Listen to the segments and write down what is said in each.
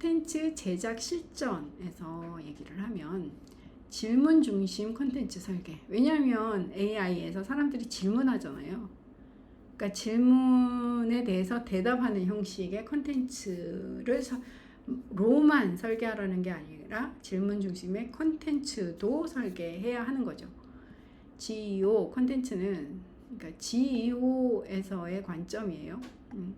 콘텐츠 제작 실전에서 얘기를 하면 질문 중심 콘텐츠 설계. 왜냐하면 AI에서 사람들이 질문하잖아요. 그러니까 질문에 대해서 대답하는 형식의 콘텐츠를 서- 로만 설계하라는 게 아니라 질문 중심의 콘텐츠도 설계해야 하는 거죠. GEO 콘텐츠는 그러니까 GEO에서의 관점이에요. 음.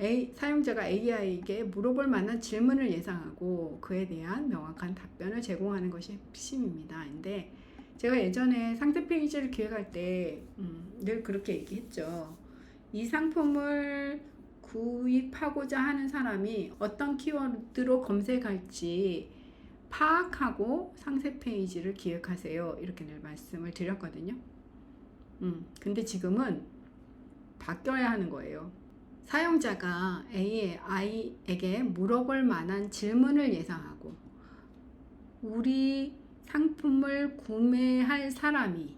A, 사용자가 AI에게 물어볼 만한 질문을 예상하고 그에 대한 명확한 답변을 제공하는 것이 핵심입니다. 근데 제가 예전에 상세 페이지를 기획할 때 음, 늘 그렇게 얘기했죠. 이 상품을 구입하고자 하는 사람이 어떤 키워드로 검색할지 파악하고 상세 페이지를 기획하세요. 이렇게 늘 말씀을 드렸거든요. 음, 근데 지금은 바뀌어야 하는 거예요. 사용자가 AI에게 물어볼 만한 질문을 예상하고 우리 상품을 구매할 사람이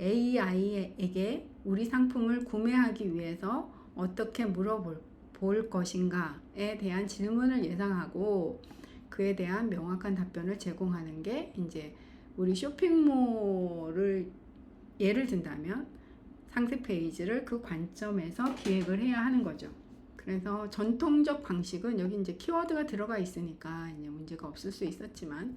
AI에게 우리 상품을 구매하기 위해서 어떻게 물어볼 볼 것인가에 대한 질문을 예상하고 그에 대한 명확한 답변을 제공하는 게 이제 우리 쇼핑몰을 예를 든다면 상세 페이지를 그 관점에서 기획을 해야 하는 거죠. 그래서 전통적 방식은 여기 이제 키워드가 들어가 있으니까 이제 문제가 없을 수 있었지만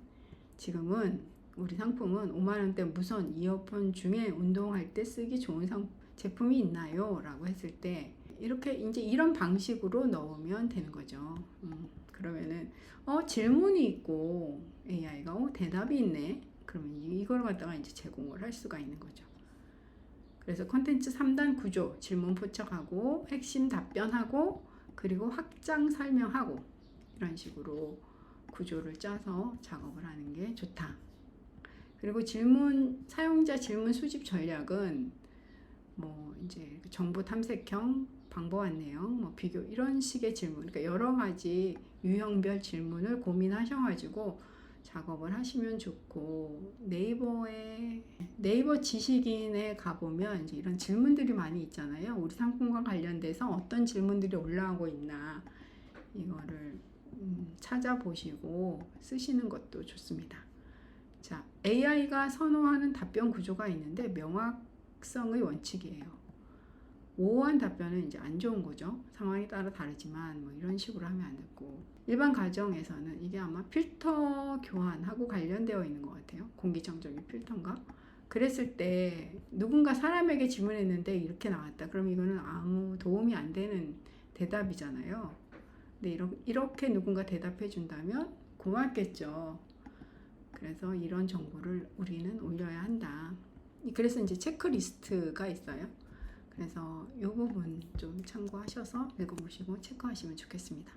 지금은 우리 상품은 5만 원대 무선 이어폰 중에 운동할 때 쓰기 좋은 상, 제품이 있나요? 라고 했을 때 이렇게 이제 이런 방식으로 넣으면 되는 거죠. 음, 그러면은 어 질문이 있고 AI가 어 대답이 있네. 그러면 이- 이걸 갖다가 이제 제공을 할 수가 있는 거죠. 그래서 콘텐츠 3단 구조, 질문 포착하고 핵심 답변하고 그리고 확장 설명하고 이런 식으로 구조를 짜서 작업을 하는 게 좋다. 그리고 질문 사용자 질문 수집 전략은 뭐 이제 정보 탐색형, 방법 안내형, 뭐 비교 이런 식의 질문, 그러니까 여러 가지 유형별 질문을 고민하셔가지고 작업을 하시면 좋고 네이버에 네이버 지식인에 가보면 이제 이런 질문들이 많이 있잖아요. 우리 상품과 관련돼서 어떤 질문들이 올라오고 있나 이거를 음, 찾아보시고 쓰시는 것도 좋습니다. 자, AI가 선호하는 답변 구조가 있는데 명확성의 원칙이에요. 모호한 답변은 이제 안 좋은 거죠. 상황에 따라 다르지만 뭐 이런 식으로 하면 안 되고 일반 가정에서는 이게 아마 필터 교환하고 관련되어 있는 것 같아요. 공기청정기 필터인가? 그랬을 때 누군가 사람에게 질문했는데 이렇게 나왔다. 그럼 이거는 아무 도움이 안 되는 대답이잖아요. 근데 이렇게 누군가 대답해 준다면 고맙겠죠. 그래서 이런 정보를 우리는 올려야 한다. 그래서 이제 체크리스트가 있어요. 그래서 이 부분 좀 참고하셔서 읽어보시고 체크하시면 좋겠습니다.